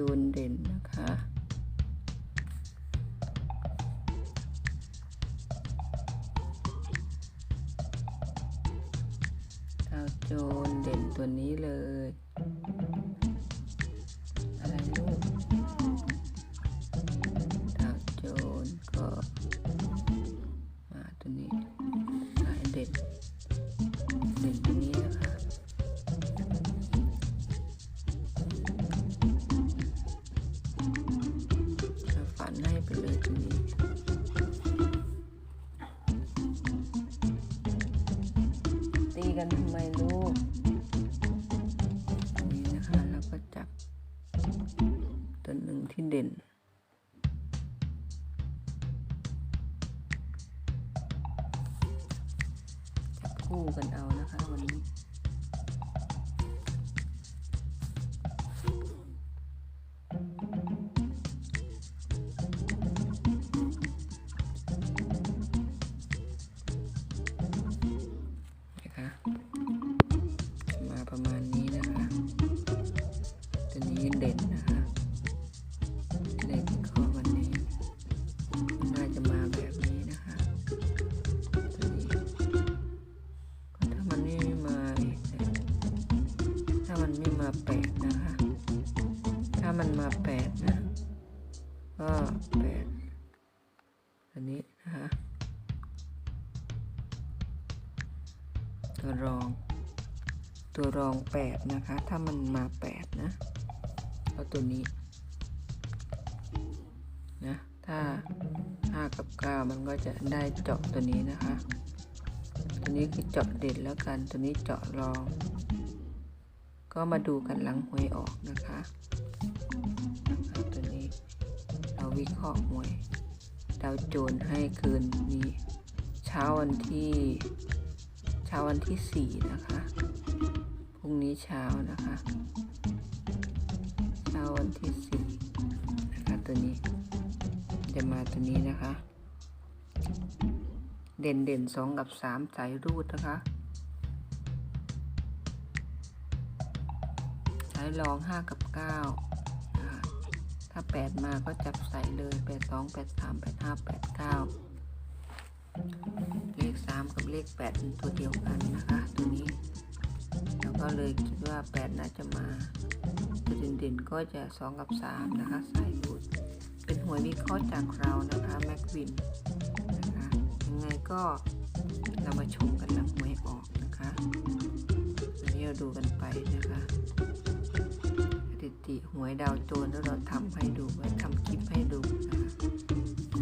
จูนเด่นนะคะดาวโจนเด่นตัวนี้เลย อะไรลูกดาวโจนก็มาตัวนี้ กันทำไมลูกนี่นะคะแล้วก็จับตัวหนึ่งที่เด่นจับคู่กันเอานะคะวันนี้ มันไม่มาแปดนะคะ ถ้ามันมาแปดนะ ก็แปดตัวนี้นะคะตัวรอง ตัวรองแปดนะคะ ถ้ามันมาแปดนะเอาตัวนี้นะ ถ้าห้ากับเก้ามันก็จะได้เจาะตัวนี้นะคะ ตัวนี้คือเจาะเด่นแล้วกัน ตัวนี้เจาะรอง ก็มาดูกันหลังหวยออกนะคะตัวนี้เราวิเคราะห์หวยดาวโจนให้คืนนี้เช้าวันที่เช้าวันที่สี่นะคะพรุ่งนี้เช้านะคะเช้าวันที่สี่นะคะตัวนี้จะมาตัวนี้นะคะ เด่นเด่นสองกับสามสายรูดนะคะ สายรองห้ากับเก้านะคะถ้าแปดมาก็จับใส่เลยแปดสองแปดสามแปดห้าแปดเก้าเลขสามกับเลขแปดเป็นตัวเดียวกันนะคะ ตัวนี้แล้วก็เลยคิดว่าแปดน่าจะมาตัวเด่นๆก็จะสองกับสามนะคะ ใส่ดูดเป็นหวยวิเคราะห์จากเรานะคะ แม็กวินนะคะยังไงก็เรามาชมกัน ติหวยดาวโจนแล้วเราทำให้ดูไว้ทำคลิปให้ดูนะคะ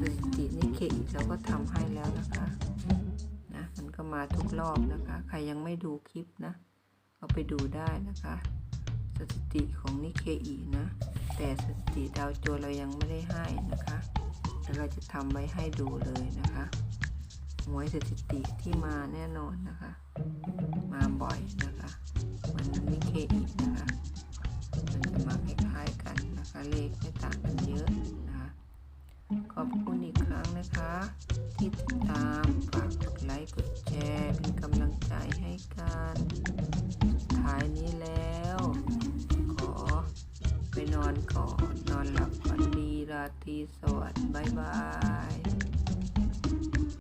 สถิตินี่เคอีเราก็ทำให้แล้วนะคะนะมันก็มาทุกรอบนะคะ ใครยังไม่ดูคลิปนะก็ไปดูได้นะคะ สถิติของนิเคอีนะ แต่สถิติดาวโจนเรายังไม่ได้ให้นะคะแต่เราจะทำไว้ให้ดูเลยนะคะหวยสถิติที่มาแน่นอนนะคะ มาบ่อยนะคะ ไปนอนก่อน นอนหลับฝันดีราตรีสวัสดิ์บายบาย